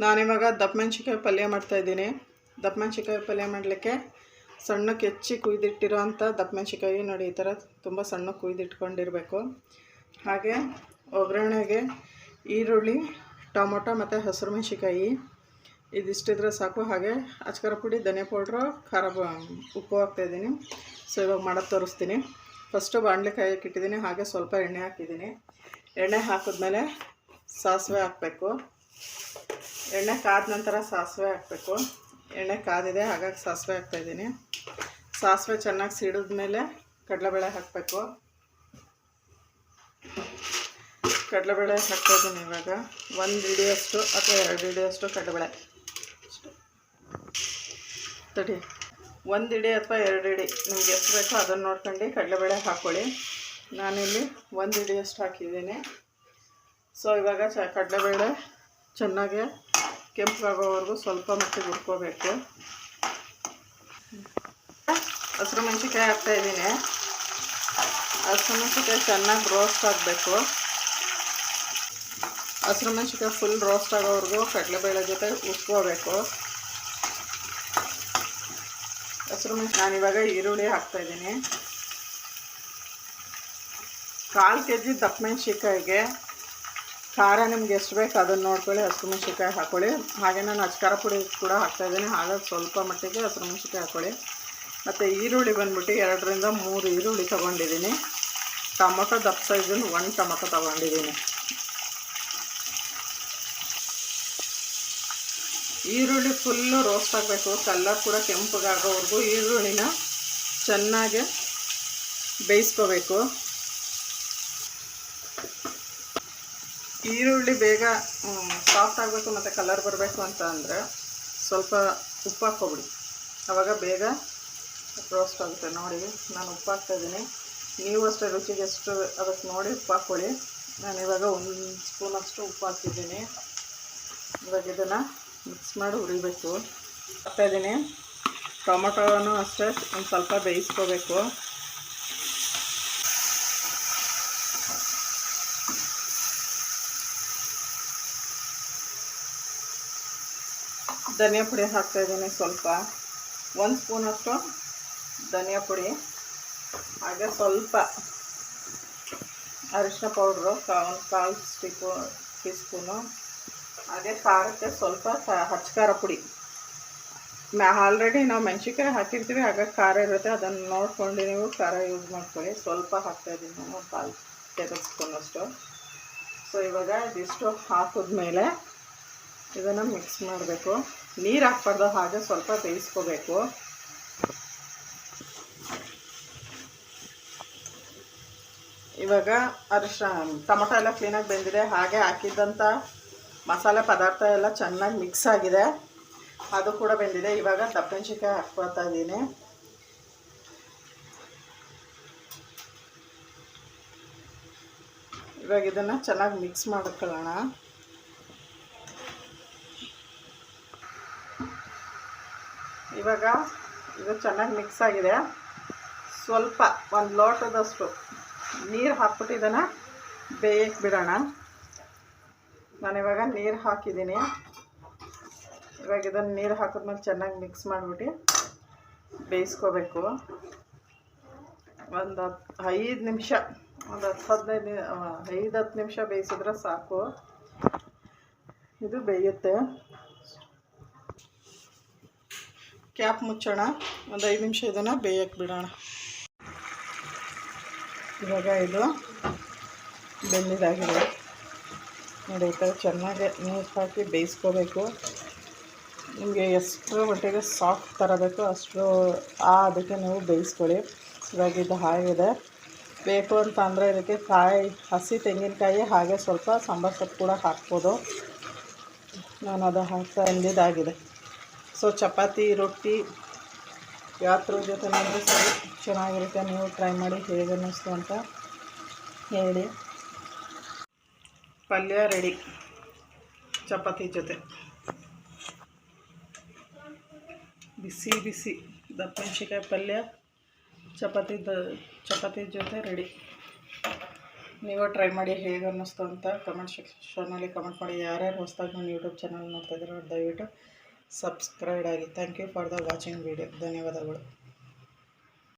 ನಾನಿವಾಗ ದಪ್ಪ ಮೆಣಸಿನ್ಕಾಯಿ ಪಲ್ಯ ಮಾಡ್ತಾಯಿದ್ದೀನಿ ದಪ್ಪ ಮೆಣಸಿನ್ಕಾಯಿ ಪಲ್ಯ ಮಾಡಲಿಕ್ಕೆ ಸಣ್ಣಕ್ಕೆ ಹೆಚ್ಚಿ ಕುಯ್ದಿಟ್ಟಿರೋ ದಪ್ಪ ಮೆಣಸಿಕಾಯಿ ನೋಡಿ, ಈ ಥರ ತುಂಬ ಸಣ್ಣ ಕುಯ್ದಿಟ್ಕೊಂಡಿರಬೇಕು. ಹಾಗೆ ಒಗ್ಗರಣೆಗೆ ಈರುಳ್ಳಿ, ಟೊಮೊಟೊ ಮತ್ತು ಹಸಿರು ಮೆಣಸಿಕಾಯಿ ಇದಿಷ್ಟಿದ್ರೆ ಸಾಕು. ಹಾಗೆ ಅಚ್ಕಾರ ಪುಡಿ, ಧನಿಯಾ ಪೌಡ್ರು, ಖಾರ ಉಪ್ಪು ಹಾಕ್ತಾಯಿದ್ದೀನಿ ಸೊ, ಇವಾಗ ಮಾಡೋದು ತೋರಿಸ್ತೀನಿ. ಫಸ್ಟು ಬಾಣಲೆಕಾಯಿ ಇಟ್ಟಿದ್ದೀನಿ ಹಾಗೆ ಸ್ವಲ್ಪ ಎಣ್ಣೆ ಹಾಕಿದ್ದೀನಿ. ಎಣ್ಣೆ ಹಾಕಿದ್ಮೇಲೆ ಸಾಸಿವೆ ಹಾಕಬೇಕು. ಎಣ್ಣೆ ಕಾದ ನಂತರ ಸಾಸಿವೆ ಹಾಕಬೇಕು. ಎಣ್ಣೆ ಕಾದಿದೆ, ಹಾಗಾಗಿ ಸಾಸಿವೆ ಹಾಕ್ತಾಯಿದ್ದೀನಿ ಸಾಸಿವೆ ಚೆನ್ನಾಗಿ ಸಿಡಿದ್ಮೇಲೆ ಕಡಲೆಬೇಳೆ ಹಾಕಬೇಕು. ಕಡಲೆಬೇಳೆ ಹಾಕ್ತಾಯಿದ್ದೀನಿ ಇವಾಗ. ಒಂದು ಹಿಡಿಯಷ್ಟು ಅಥವಾ ಎರಡು ಹಿಡಿಯಷ್ಟು ಕಡಲೆಬೇಳೆ. ತಡಿ. ಒಂದು ಇಡಿ ಅಥವಾ ಎರಡು ಇಡಿ. ನಿಮ್ಗೆ ಎಷ್ಟು ಬೇಕೋ ಅದನ್ನು ನೋಡ್ಕೊಂಡು ಕಡಲೆಬೇಳೆ ಹಾಕ್ಕೊಳ್ಳಿ ನಾನಿಲ್ಲಿ ಒಂದು ಇಡಿಯಷ್ಟು ಹಾಕಿದ್ದೀನಿ. ಸೊ ಇವಾಗ ಚ ಕಡಲೆಬೇಳೆ ಚೆನ್ನಾಗಿ ಕೆಂಪಾಗೋವರೆಗೂ ಸ್ವಲ್ಪ ಮಟ್ಟಿಗೆ ಹುರ್ಕೋಬೇಕು. ಹಸಿರು ಮೆಣಸಿನ್ಕಾಯಿ ಹಾಕ್ತಾಯಿದ್ದೀನಿ ಹಸಿರು ಮೆಣಸಿನ್ಕಾಯಿ ಚೆನ್ನಾಗಿ ರೋಸ್ಟ್ ಆಗಬೇಕು. ಹಸಿರು ಮೆಣಸಿನ್ಕಾಯಿ ಫುಲ್ ರೋಸ್ಟ್ ಆಗೋವರೆಗೂ ಕಡಲೆಬೇಳೆ ಜೊತೆ ಉಸ್ಕೋಬೇಕು ಹಸಿರು ಮೆಣಸು ನಾನಿವಾಗ ಈರುಳ್ಳಿ ಹಾಕ್ತಾಯಿದ್ದೀನಿ ಕಾಲು ಕೆ ಜಿ ದಪ್ಪ ಮೆಣಸಿನ್ಕಾಯಿಗೆ ಖಾರ ನಿಮ್ಗೆ ಎಷ್ಟು ಬೇಕು ಅದನ್ನು ನೋಡ್ಕೊಳ್ಳಿ, ಹಸಿರು ಮೆಣಸಿನ್ಕಾಯಿ ಹಾಕ್ಕೊಳ್ಳಿ ಹಾಗೆ ನಾನು ಅಚ್ಕಾರ ಪುಡಿ ಕೂಡ ಹಾಕ್ತಾ ಇದ್ದೀನಿ. ಹಾಗಾಗಿ ಸ್ವಲ್ಪ ಮಟ್ಟಿಗೆ ಹಸಿರು ಮೆಣಸಿನ್ಕಾಯಿ ಹಾಕ್ಕೊಳ್ಳಿ ಮತ್ತು ಈರುಳ್ಳಿ ಬಂದ್ಬಿಟ್ಟು ಎರಡರಿಂದ ಮೂರು ಈರುಳ್ಳಿ ತೊಗೊಂಡಿದ್ದೀನಿ. ಟೊಮೊಟೊ ದಪ್ಪ ಸೈಜಲ್ಲಿ ಒಂದು ಟೊಮೊಟೊ ತೊಗೊಂಡಿದ್ದೀನಿ. ಈರುಳ್ಳಿ ಫುಲ್ಲು ರೋಸ್ಟ್ ಆಗಬೇಕು. ಕಲ್ಲರ್ ಕೂಡ ಕೆಂಪಗಾಗೋವರೆಗೂ ಈರುಳ್ಳಿನ ಚೆನ್ನಾಗಿ ಬೇಯಿಸ್ಕೋಬೇಕು. ಈರುಳ್ಳಿ ಬೇಗ ಸಾಫ್ಟ್ ಆಗಬೇಕು ಮತ್ತು ಕಲರ್ ಬರಬೇಕು ಅಂತ ಅಂದರೆ ಸ್ವಲ್ಪ ಉಪ್ಪು ಹಾಕ್ಕೊಬಿಡಿ. ಆವಾಗ ಬೇಗ ರೋಸ್ಟ್ ಆಗುತ್ತೆ. ನೋಡಿ, ನಾನು ಉಪ್ಪು ಹಾಕ್ತಾಯಿದ್ದೀನಿ ನೀವು ಅಷ್ಟೇ ರುಚಿಗೆ ಎಷ್ಟು ಅದಕ್ಕೆ ನೋಡಿ ಉಪ್ಪು ಹಾಕ್ಕೊಳ್ಳಿ ನಾನು ಇವಾಗ ಒಂದು ಸ್ಪೂನಷ್ಟು ಉಪ್ಪು ಹಾಕಿದ್ದೀನಿ ಇವಾಗ ಇದನ್ನು ಮಿಕ್ಸ್ ಮಾಡಿ ಹುರಿಬೇಕು. ಹಾಕ್ತಾಯಿದ್ದೀನಿ ಟೊಮೊಟೊನೂ ಅಷ್ಟೇ ಒಂದು ಸ್ವಲ್ಪ ಬೇಯಿಸ್ಕೋಬೇಕು. ಧನಿಯಾ ಪುಡಿ ಹಾಕ್ತಾಯಿದ್ದೀನಿ ಸ್ವಲ್ಪ. ಒಂದು ಸ್ಪೂನಷ್ಟು ಧನಿಯಾ ಪುಡಿ. ಹಾಗೆ ಸ್ವಲ್ಪ ಅರಿಶಿನ ಪೌಡ್ರು ಒಂದು ಕಾಲು ಸ್ಟಿಪ್ಪು ಟೀ ಸ್ಪೂನು ಹಾಗೆ ಖಾರಕ್ಕೆ ಸ್ವಲ್ಪ ಹಚ್ಚಕಾರ ಪುಡಿ. ಮ್ಯಾ ಆಲ್ರೆಡಿ ನಾವು ಮೆಣಸಿನ್ಕಾಯಿ ಹಾಕಿರ್ತೀವಿ, ಹಾಗೆ ಖಾರ ಇರುತ್ತೆ. ಅದನ್ನು ನೋಡ್ಕೊಂಡು ನೀವು ಖಾರ ಯೂಸ್ ಮಾಡ್ಕೊಳ್ಳಿ. ಸ್ವಲ್ಪ ಹಾಕ್ತಾಯಿದ್ದೀನಿ ನಾನು ಒಂದು ಕಾಲು ಟೇಬಲ್ ಸ್ಪೂನಷ್ಟು ಸೊ ಇವಾಗ ಇದಿಷ್ಟು ಹಾಕಿದ್ಮೇಲೆ ಇದನ್ನು ಮಿಕ್ಸ್ ಮಾಡಬೇಕು. ನೀರು ಹಾಕ್ಬಾರ್ದು, ಹಾಗೆ ಸ್ವಲ್ಪ ಬೇಯಿಸ್ಕೋಬೇಕು. ಇವಾಗ ಅರ್ಶ, ಟೊಮೊಟೊ ಎಲ್ಲ ಕ್ಲೀನಾಗಿ ಬೆಂದಿದೆ, ಹಾಗೆ ಹಾಕಿದ್ದಂಥ ಮಸಾಲೆ ಪದಾರ್ಥ ಎಲ್ಲ ಚೆನ್ನಾಗಿ ಮಿಕ್ಸ್ ಆಗಿದೆ. ಅದು ಕೂಡ ಬೆಂದಿದೆ. ಇವಾಗ ದಪ್ಪ ಮೆಣಸಿನ್ಕಾಯಿ ಹಾಕ್ಕೊಳ್ತಾ ಇದ್ದೀನಿ. ಇವಾಗ ಇದನ್ನು ಚೆನ್ನಾಗಿ ಮಿಕ್ಸ್ ಮಾಡ್ಕೊಳ್ಳೋಣ. ಇವಾಗ ಇದು ಚೆನ್ನಾಗಿ ಮಿಕ್ಸ್ ಆಗಿದೆ. ಸ್ವಲ್ಪ ಒಂದು ಲೋಟದಷ್ಟು ನೀರು ಹಾಕ್ಬಿಟ್ಟು ಇದನ್ನು ಬೇಯಕ್ಕೆ ಬಿಡೋಣ. ನಾನಿವಾಗ ನೀರು ಹಾಕಿದ್ದೀನಿ. ಇವಾಗ ಇದನ್ನು ನೀರು ಹಾಕಿದ್ಮೇಲೆ ಚೆನ್ನಾಗಿ ಮಿಕ್ಸ್ ಮಾಡಿಬಿಟ್ಟು ಬೇಯಿಸ್ಕೋಬೇಕು. ಒಂದು ಹತ್ತು ಐದು ನಿಮಿಷ, ಒಂದು ಹತ್ತು ಹದಿನೈದು ಐದು ಹತ್ತು ನಿಮಿಷ ಬೇಯಿಸಿದ್ರೆ ಸಾಕು. ಇದು ಬೇಯುತ್ತೆ. ಕ್ಯಾಪ್ ಮುಚ್ಚೋಣ. ಒಂದು ಐದು ನಿಮಿಷ ಇದನ್ನು ಬೇಯಕ್ಕೆ ಬಿಡೋಣ. ಇವಾಗ ಇದು ಬೆಂದಿದಾಗಿದೆ. ನೋಡಿ ಚೆನ್ನಾಗಿ ನೀರು ಹಾಕಿ ಬೇಯಿಸ್ಕೋಬೇಕು. ನಿಮಗೆ ಎಷ್ಟು ಮಟ್ಟಿಗೆ ಸಾಫ್ಟ್ ಥರ ಬೇಕೋ ಅಷ್ಟು ಆ ಅದಕ್ಕೆ ನೀವು ಬೇಯಿಸ್ಕೊಳ್ಳಿ. ಇವಾಗ ಇದು ಹಾಗಿದೆ. ಬೇಕು ಅಂತ ಅಂದರೆ ಇದಕ್ಕೆ ಕಾಯಿ, ಹಸಿ ತೆಂಗಿನಕಾಯಿ ಹಾಗೆ ಸ್ವಲ್ಪ ಸಾಂಬಾರು ಸೊಪ್ಪು ಕೂಡ ಹಾಕ್ಬೋದು. ನಾನು ಅದು ಹಾಕ್ತಾ ಎಂದಿದ್ದಾಗಿದೆ ಸೊ ಚಪಾತಿ, ರೊಟ್ಟಿ, ಯಾತ್ರ ಜೊತೆ ಅಂದರೆ ಸರಿ. ಚೆನ್ನಾಗಿರುತ್ತೆ, ನೀವು ಟ್ರೈ ಮಾಡಿ ಹೇಗೆ ಅನ್ನಿಸ್ತು ಅಂತ ಹೇಳಿ. ಪಲ್ಯ ರೆಡಿ ಚಪಾತಿ ಜೊತೆ. ಬಿಸಿ ಬಿಸಿ. ದಪ್ಪ ಮೆಣಸಿಕಾಯಿ ಪಲ್ಯ, ಚಪಾತಿ ದ, ಚಪಾತಿ ಜೊತೆ ರೆಡಿ ನೀವು ಟ್ರೈ ಮಾಡಿ ಹೇಗೆ ಅನ್ನಿಸ್ತು ಅಂತ ಕಮೆಂಟ್ ಸೆಕ್ಷನಲ್ಲಿ ಕಮೆಂಟ್ ಮಾಡಿ. ಯಾರ್ಯಾರು ಹೊಸದಾಗಿ ನನ್ನ ಯೂಟ್ಯೂಬ್ ಚಾನಲ್ ನೋಡ್ತಾ ಇದ್ದೀರೋ ದಯವಿಟ್ಟು ಸಬ್ಸ್ಕ್ರೈಬ್ ಆಗಿ. Thank you for the watching video ಧನ್ಯವಾದಗಳು.